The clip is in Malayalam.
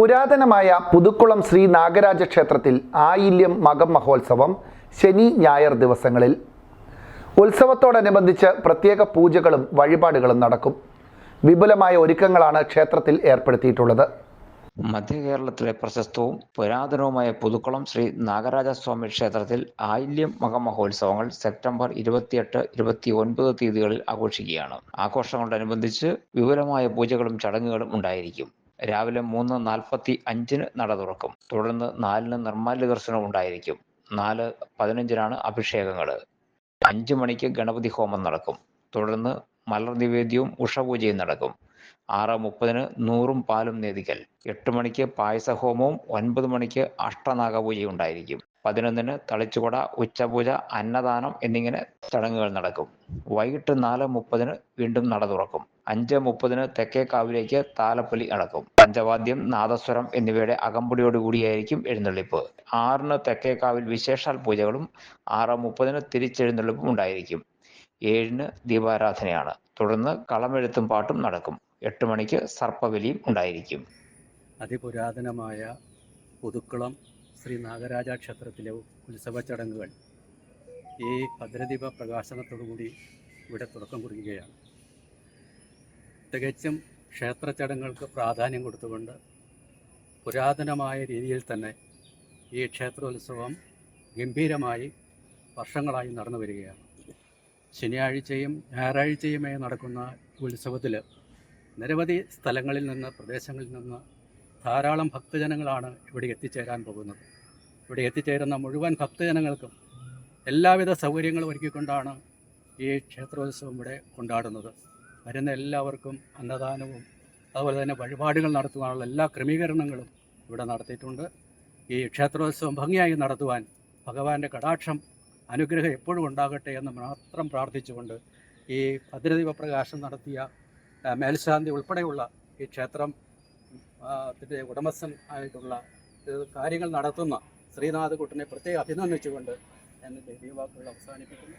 പുരാതനമായ പുതുക്കുളം ശ്രീ നാഗരാജ ക്ഷേത്രത്തിൽ ആയില്യം മകം മഹോത്സവം ശനി ഞായർ ദിവസങ്ങളിൽ. ഉത്സവത്തോടനുബന്ധിച്ച് പ്രത്യേക പൂജകളും വഴിപാടുകളും നടക്കും. വിപുലമായ ഒരുക്കങ്ങളാണ് ക്ഷേത്രത്തിൽ ഏർപ്പെടുത്തിയിട്ടുള്ളത്. മധ്യ കേരളത്തിലെ പ്രശസ്തവും പുരാതനവുമായ പുതുക്കുളം ശ്രീ നാഗരാജസ്വാമി ക്ഷേത്രത്തിൽ ആയില്യം മകമഹോത്സവങ്ങൾ സെപ്റ്റംബർ ഇരുപത്തിയെട്ട് ഇരുപത്തി ഒൻപത് തീയതികളിൽ ആഘോഷിക്കുകയാണ്. ആഘോഷങ്ങളോടനുബന്ധിച്ച് വിപുലമായ പൂജകളും ചടങ്ങുകളും ഉണ്ടായിരിക്കും. രാവിലെ മൂന്ന് നാൽപ്പത്തി അഞ്ചിന് നട തുറക്കും. തുടർന്ന് നാലിന് നിർമ്മാല്യ ദർശനം ഉണ്ടായിരിക്കും. നാല് പതിനഞ്ചിനാണ് അഭിഷേകങ്ങൾ അഞ്ച് മണിക്ക് ഗണപതി ഹോമം നടക്കും. തുടർന്ന് മലർ നിവേദ്യവും ഉഷപൂജയും നടക്കും. ആറ് മുപ്പതിന് നൂറും പാലും നേദിക്കൽ. എട്ട് മണിക്ക് പായസഹോമവും ഒൻപത് മണിക്ക് അഷ്ടനാഗപൂജയും ഉണ്ടായിരിക്കും. പതിനൊന്നിന് തളിച്ചുകൊട ഉച്ചപൂജ അന്നദാനം എന്നിങ്ങനെ ചടങ്ങുകൾ നടക്കും. വൈകിട്ട് നാല് മുപ്പതിന് വീണ്ടും നട തുറക്കും. അഞ്ച് മുപ്പതിന് തെക്കേക്കാവിലേക്ക് താലപ്പൊലി അടക്കും. പഞ്ചവാദ്യം നാദസ്വരം എന്നിവയുടെ അകമ്പടിയോടുകൂടിയായിരിക്കും എഴുന്നള്ളിപ്പ്. ആറിന് തെക്കേക്കാവിൽ വിശേഷാൽ പൂജകളും ആറ് മുപ്പതിന് തിരിച്ചെഴുന്നള്ളിപ്പും ഉണ്ടായിരിക്കും. ഏഴിന് ദീപാരാധനയാണ്. തുടർന്ന് കളമെഴുത്തും പാട്ടും നടക്കും. എട്ട് മണിക്ക് സർപ്പബലിയും ഉണ്ടായിരിക്കും. അതിപുരാതനമായ പുതുക്കുളം ശ്രീ നാഗരാജ ക്ഷേത്രത്തിലെ ഉത്സവ ചടങ്ങുകൾ ഈ ഭദ്രദീപ പ്രകാശനത്തോടുകൂടി ഇവിടെ തുടക്കം കുറിക്കുകയാണ്. തികച്ചും ക്ഷേത്ര ചടങ്ങുകൾക്ക് പ്രാധാന്യം കൊടുത്തുകൊണ്ട് പുരാതനമായ രീതിയിൽ തന്നെ ഈ ക്ഷേത്രോത്സവം ഗംഭീരമായി വർഷങ്ങളായി നടന്നു വരികയാണ്. ശനിയാഴ്ചയും ഞായറാഴ്ചയുമായി നടക്കുന്ന ഉത്സവത്തിൽ നിരവധി സ്ഥലങ്ങളിൽ നിന്ന് പ്രദേശങ്ങളിൽ നിന്ന് ധാരാളം ഭക്തജനങ്ങളാണ് ഇവിടെ എത്തിച്ചേരാൻ പോകുന്നത്. ഇവിടെ എത്തിച്ചേരുന്ന മുഴുവൻ ഭക്തജനങ്ങൾക്കും എല്ലാവിധ സൗകര്യങ്ങളും ഒരുക്കിക്കൊണ്ടാണ് ഈ ക്ഷേത്രോത്സവം ഇവിടെ കൊണ്ടാടുന്നത്. വരുന്ന എല്ലാവർക്കും അന്നദാനവും അതുപോലെ തന്നെ വഴിപാടുകൾ നടത്തുവാനുള്ള എല്ലാ ക്രമീകരണങ്ങളും ഇവിടെ നടത്തിയിട്ടുണ്ട്. ഈ ക്ഷേത്രോത്സവം ഭംഗിയായി നടത്തുവാൻ ഭഗവാന്റെ കടാക്ഷം അനുഗ്രഹം എപ്പോഴും ഉണ്ടാകട്ടെ എന്ന് മാത്രം പ്രാർത്ഥിച്ചുകൊണ്ട് ഈ ഭദ്രദീപ പ്രകാശം നടത്തിയ മേൽശാന്തി ഉൾപ്പെടെയുള്ള ഈ ക്ഷേത്രം ത്തിന്റെ ഉടമസ്ഥൻ ആയിട്ടുള്ള കാര്യങ്ങൾ നടത്തുന്ന ശ്രീനാഥ് കുട്ടനെ പ്രത്യേകം അഭിനന്ദിച്ചുകൊണ്ട് എന്റെ ഈ വാക്കുകൾ അവസാനിപ്പിക്കുന്നു.